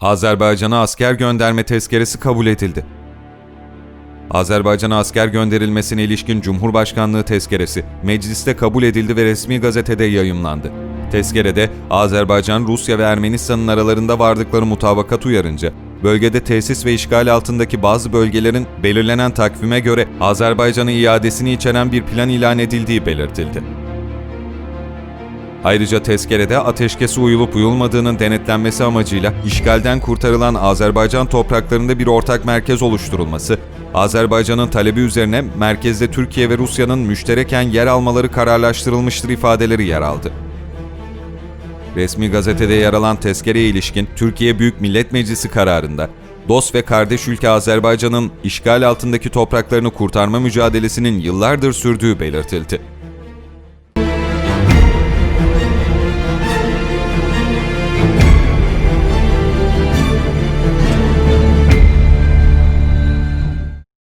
Azerbaycan'a asker gönderme tezkeresi kabul edildi. Azerbaycan'a asker gönderilmesine ilişkin Cumhurbaşkanlığı tezkeresi mecliste kabul edildi ve resmi gazetede yayımlandı. Tezkerede Azerbaycan, Rusya ve Ermenistan'ın aralarında vardıkları mutabakat uyarınca bölgede tesis ve işgal altındaki bazı bölgelerin belirlenen takvime göre Azerbaycan'a iadesini içeren bir plan ilan edildiği belirtildi. Ayrıca tezkerede ateşkesi uyulup uyulmadığının denetlenmesi amacıyla işgalden kurtarılan Azerbaycan topraklarında bir ortak merkez oluşturulması, Azerbaycan'ın talebi üzerine merkezde Türkiye ve Rusya'nın müştereken yer almaları kararlaştırılmıştır ifadeleri yer aldı. Resmi gazetede yer alan tezkereye ilişkin Türkiye Büyük Millet Meclisi kararında, dost ve kardeş ülke Azerbaycan'ın işgal altındaki topraklarını kurtarma mücadelesinin yıllardır sürdüğü belirtildi.